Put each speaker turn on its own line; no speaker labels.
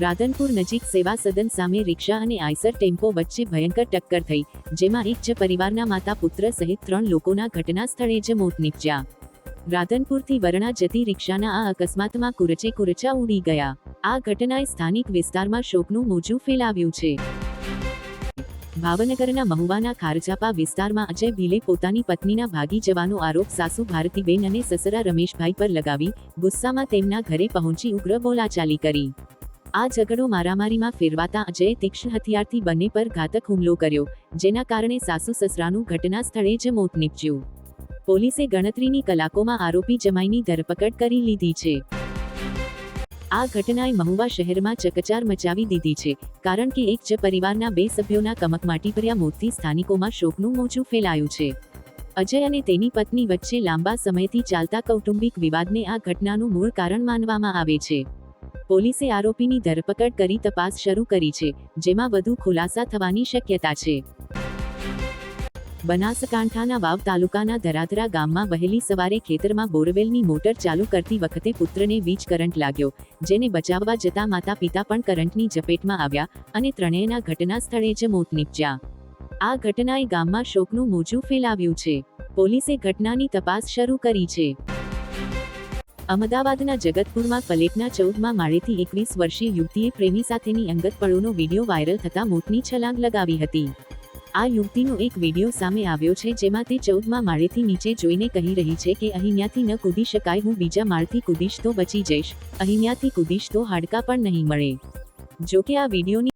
રાધનપુર નજીક સેવા સદન સામે રિક્ષા અને આઈસર ટેમ્પો વચ્ચે ભયંકર ટક્કર થઈ, જેમાં એક જ પરિવારના માતા પુત્ર સહિત ત્રણ લોકોના ઘટના સ્થળે જ મોત નીપજ્યા. રાધનપુરથી વરણા જતી રિક્ષાના આ અકસ્માતમાં કુરચે કુરચા ઉડી ગયા. આ ઘટનાએ સ્થાનિક વિસ્તારમાં શોકનું મોજું ફેલાવ્યું છે. ભાવનગરના મહુવાના ખારજાપા વિસ્તારમાં અજય ભીલે પોતાની પત્નીના ભાગી જવાનો આરોપ સાસુ ભારતીબેન અને સસરા રમેશભાઈ પર લગાવી ગુસ્સામાં તેમના ઘરે પહોંચી ઉગ્ર બોલાચાલી કરી. આ ઝઘડો મારામારીમાં ફેરવાતા અજયે તીક્ષ્ણ હથિયારથી બંને પર ઘાતક હુમલો કર્યો, જેના કારણે સાસુ સસરાનું ઘટના સ્થળે જ મોત નીપજ્યું. પોલીસે ગણતરીની કલાકોમાં આરોપી જમાઈની ધરપકડ કરી લીધી છે. આ ઘટનાએ મહુવા શહેરમાં ચકચાર મચાવી દીધી છે, કારણ કે એક જ પરિવારના બે સભ્યોના કમકમાટીભર્યા મોતથી સ્થાનિકોમાં શોકનું મોજું ફેલાયું છે. અજય અને તેની પત્ની વચ્ચે લાંબા સમયથી ચાલતા કૌટુંબિક વિવાદને આ ઘટનાનું મૂળ કારણ માનવામાં આવે છે. પોલીસે આરોપીની ધરપકડ કરી તપાસ શરૂ કરી છે, જેમાં વધુ ખુલાસા થવાની શક્યતા છે. બનાસકાંઠાના વાવ તાલુકાના ધરાધરા ગામમાં વહેલી સવારે ખેતરમાં બોરવેલની મોટર ચાલુ કરતી વખતે પુત્રને વીજ કરંટ લાગ્યો, જેને બચાવવા જતા માતા પિતા પણ કરંટની ઝપેટમાં આવ્યા અને ત્રણેયના ઘટના સ્થળે જ મોત નીપજ્યા. આ ઘટનાએ ગામમાં શોકનું મોજું ફેલાવ્યું છે. પોલીસે ઘટનાની તપાસ શરૂ કરી છે. અમદાવાદના જગતપુરમાં ફલેટના ચૌદમાં માળેથી એકવીસ વર્ષીય યુવતીએ પ્રેમી સાથેની અંગત પળોનો વીડિયો વાયરલ થતાં મોતની છલાંગ લગાવી હતી. આ યુવતીનો એક વીડિયો સામે આવ્યો છે જેમાં તે ચૌદમાં માળેથી નીચે જોઈને કહી રહી છે કે અહીંયાથી ન કૂદી શકાય, હું બીજા માળથી કૂદીશ તો બચી જઈશ અહીંયાથી કૂદીશ તો હાડકા પણ નહીં મળે. જો કે આ વિડીયોની